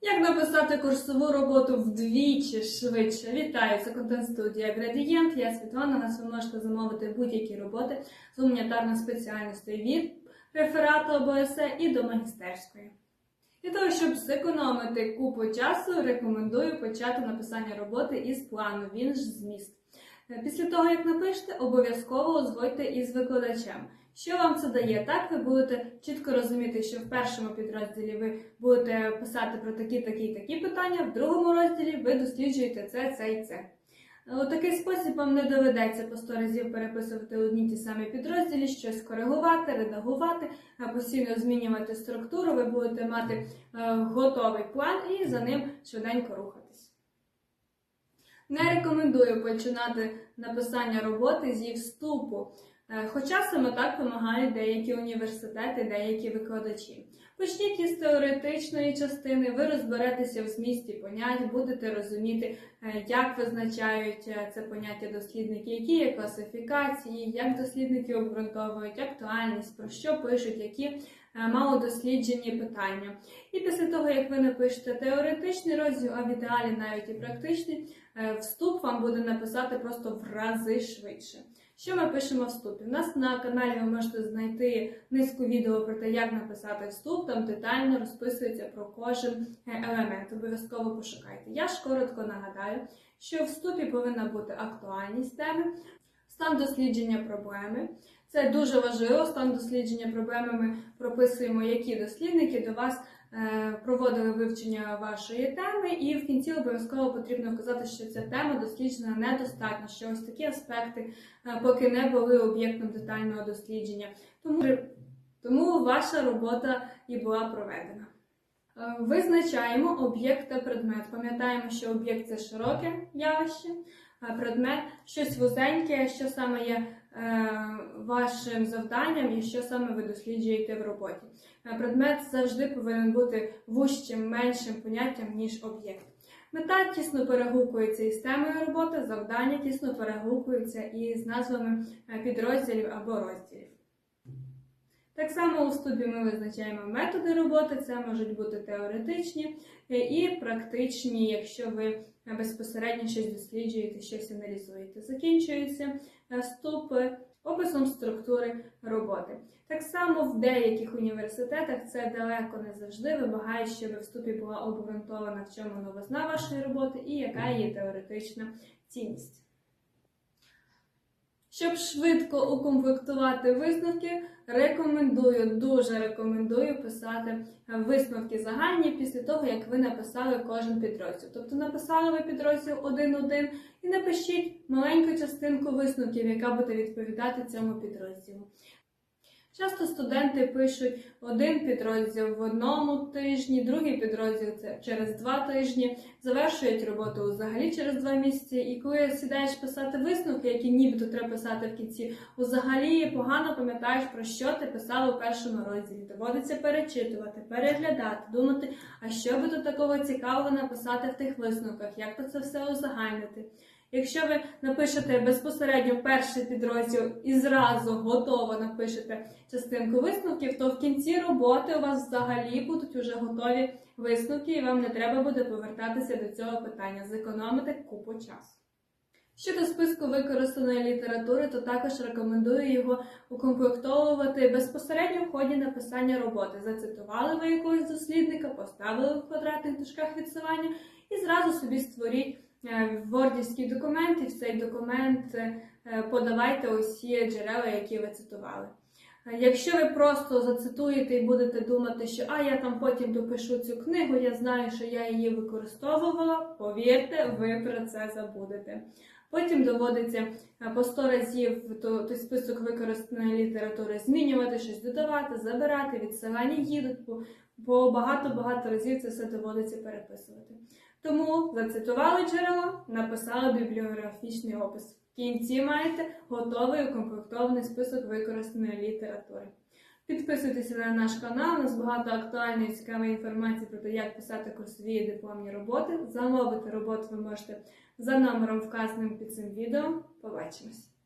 Як написати курсову роботу вдвічі швидше? Вітаю, це контент-студія Градієнт. Я Світлана. У нас ви можете замовити будь-які роботи з гуманітарної спеціальності від реферату ОБСЕ і до магістерської. Для того, щоб зекономити купу часу, рекомендую почати написання роботи із плану, він ж зміст. Після того, як напишете, обов'язково узгодьте із викладачем. Що вам це дає? Так, ви будете чітко розуміти, що в першому підрозділі ви будете писати про такі, такі, такі питання, в другому розділі ви досліджуєте це, це і це. У такий спосіб вам не доведеться по 100 разів переписувати одні ті самі підрозділі, щось коригувати, редагувати, постійно змінювати структуру. Ви будете мати е, готовий план і за ним швиденько рухатись. Не рекомендую починати написання роботи зі вступу, хоча саме так вимагають деякі університети, деякі викладачі. Почніть із теоретичної частини, ви розберетеся в змісті понять, будете розуміти, е, як визначають е, це поняття дослідники, які є класифікації, як дослідники обґрунтовують актуальність, про що пишуть, які е, малодосліджені питання. І після того, як ви напишете теоретичний розділ, а в ідеалі навіть і практичний, е, вступ вам буде написати просто в рази швидше. Що ми пишемо вступі? У нас на каналі ви можете знайти низку відео про те, як написати вступ, там детально розписується про кожен е, елемент. Обов'язково пошукайте. Я ж коротко нагадаю, що в вступі повинна бути актуальність теми, стан дослідження проблеми. Це дуже важливо. Стан дослідження проблеми ми прописуємо, які дослідники до вас проводили вивчення вашої теми, і в кінці обов'язково потрібно вказати, що ця тема досліджена недостатньо, що ось такі аспекти е, поки не були об'єктом детального дослідження. Тому, тому ваша робота і була проведена. Е, Визначаємо об'єкт та предмет. Пам'ятаємо, що об'єкт це широке явище, а предмет щось вузеньке, що саме є е, вашим завданням і що саме ви досліджуєте в роботі. Е, Предмет завжди повинен бути вужчим, меншим поняттям, ніж об'єкт. Мета тісно перегукується із темою роботи, завдання тісно перегукуються із назвами е, підрозділів або розділів. Так само у вступі ми визначаємо методи роботи, це можуть бути теоретичні е, і практичні, якщо ви безпосередньо щось досліджуєте, щось аналізуєте. Закінчується е, описом структури роботи. Так само в деяких університетах це далеко не завжди вимагає, щоб в вступі була обґрунтована, в чому новизна вашої роботи і яка її теоретична цінність. Щоб швидко укомплектувати висновки, рекомендую, дуже рекомендую писати висновки загальні після того, як ви написали кожен підрозділ. Тобто написали ви підрозділ 1.1 і напишіть маленьку частинку висновків, яка буде відповідати цьому підрозділу. Часто студенти пишуть один підрозділ в одному тижні, другий підрозділ це через два тижні, завершують роботу взагалі через два місяці. І коли сідаєш писати висновки, які нібито треба писати в кінці, взагалі погано пам'ятаєш про що ти писав у першому розділі. Доводиться перечитувати, переглядати, думати, а що би тут такого цікавого написати в тих висновках, як то це все узагальнити. Якщо ви напишете безпосередньо перший підрозділ і зразу готово напишете частинку висновків, то в кінці роботи у вас взагалі будуть уже готові висновки, і вам не треба буде повертатися до цього питання, зекономити купу часу. Щодо списку використаної літератури, то також рекомендую його укомплектовувати безпосередньо в ході написання роботи. Зацитували ви якогось дослідника, поставили в квадратних дужках відсилання і зразу собі створіть вордівський документ, і в цей документ е, подавайте усі джерела, які ви цитували. Е, Якщо ви просто зацитуєте і будете думати, що а я там потім допишу цю книгу, я знаю, що я її використовувала, повірте, ви про це забудете. Потім доводиться е, по 100 разів той список використаної літератури змінювати, щось додавати, забирати, відсилання їдуть, по багато-багато разів це все доводиться переписувати. Тому зацитували джерело, написали бібліографічний опис. В кінці маєте готовий укомплектований список використаної літератури. Підписуйтеся на наш канал, у нас багато актуальної і цікавої інформації про те, як писати курсові і дипломні роботи. Замовити роботу ви можете за номером, вказаним під цим відео. Побачимось!